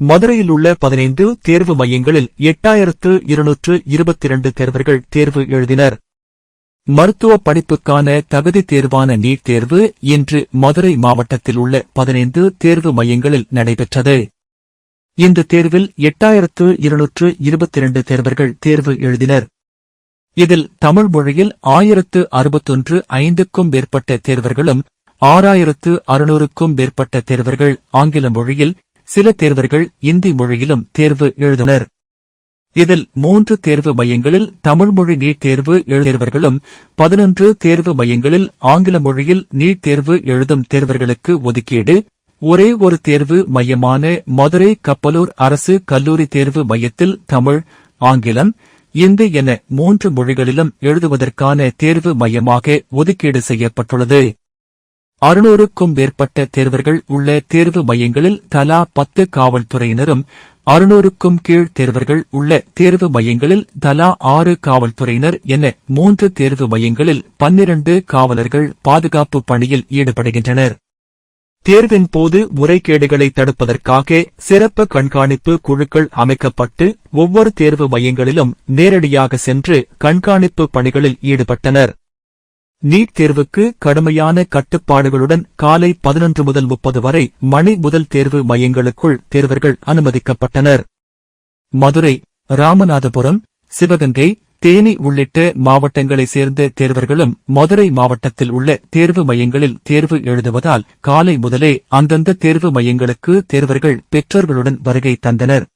மதுரையில் உள்ள பதினைந்து தேர்வு மையங்களில் எட்டாயிரத்து இருநூற்று இருபத்தி இரண்டு தேர்வர்கள் தேர்வு எழுதினர். மருத்துவ படிப்புக்கான தகுதி தேர்வான நீட் தேர்வு இன்று மதுரை மாவட்டத்தில் உள்ள பதினைந்து தேர்வு மையங்களில் நடைபெற்றது. இந்த தேர்வில் எட்டாயிரத்து இருநூற்று இருபத்தி இரண்டு தேர்வர்கள் தேர்வு எழுதினர். இதில் தமிழ் மொழியில் ஆயிரத்து அறுபத்தொன்று ஐந்துக்கும் மேற்பட்ட தேர்வர்களும் ஆறாயிரத்து அறுநூறுக்கும் மேற்பட்ட தேர்வர்கள் ஆங்கில மொழியில் சில தேர்வர்கள் இந்தி மொழியிலும் தேர்வு எழுதினர். இதில் மூன்று தேர்வு மையங்களில் தமிழ் மொழி நீட் தேர்வு எழுதியவர்களும் பதினொன்று தேர்வு மையங்களில் ஆங்கில மொழியில் நீட் தேர்வு எழுதும் தேர்வர்களுக்கு ஒதுக்கீடு ஒரே ஒரு தேர்வு மையமான மதுரை கப்பலூர் அரசு கல்லூரி தேர்வு மையத்தில் தமிழ் ஆங்கிலம் இந்தி என மூன்று மொழிகளிலும் எழுதுவதற்கான தேர்வு மையமாக ஒதுக்கீடு செய்யப்பட்டுள்ளது. அறுநூறுக்கும் மேற்பட்ட தேர்வர்கள் உள்ள தேர்வு மையங்களில் தலா பத்து காவல்துறையினரும் அறுநூறுக்கும் கீழ் தேர்வர்கள் உள்ள தேர்வு மையங்களில் தலா ஆறு காவல்துறையினர் என மூன்று தேர்வு மையங்களில் பன்னிரண்டு காவலர்கள் பாதுகாப்பு பணியில் ஈடுபடுகின்றனர். தேர்வின் போது முறைகேடுகளை தடுப்பதற்காக சிறப்பு கண்காணிப்பு குழுக்கள் அமைக்கப்பட்டு ஒவ்வொரு தேர்வு மையங்களிலும் நேரடியாக சென்று கண்காணிப்பு பணிகளில் ஈடுபட்டனர். நீட் தேர்வுக்கு கடுமையான கட்டுப்பாடுகளுடன் காலை பதினொன்று முதல் முப்பது வரை மணி முதல் தேர்வு மையங்களுக்குள் தேர்வர்கள் அனுமதிக்கப்பட்டனர். மதுரை ராமநாதபுரம் சிவகங்கை தேனி உள்ளிட்ட மாவட்டங்களைச் சேர்ந்த தேர்வர்களும் மதுரை மாவட்டத்தில் உள்ள தேர்வு மையங்களில் தேர்வு எழுதுவதால் காலை முதலே அந்தந்த தேர்வு மையங்களுக்கு தேர்வர்கள் பெற்றோர்களுடன் வருகை தந்தனர்.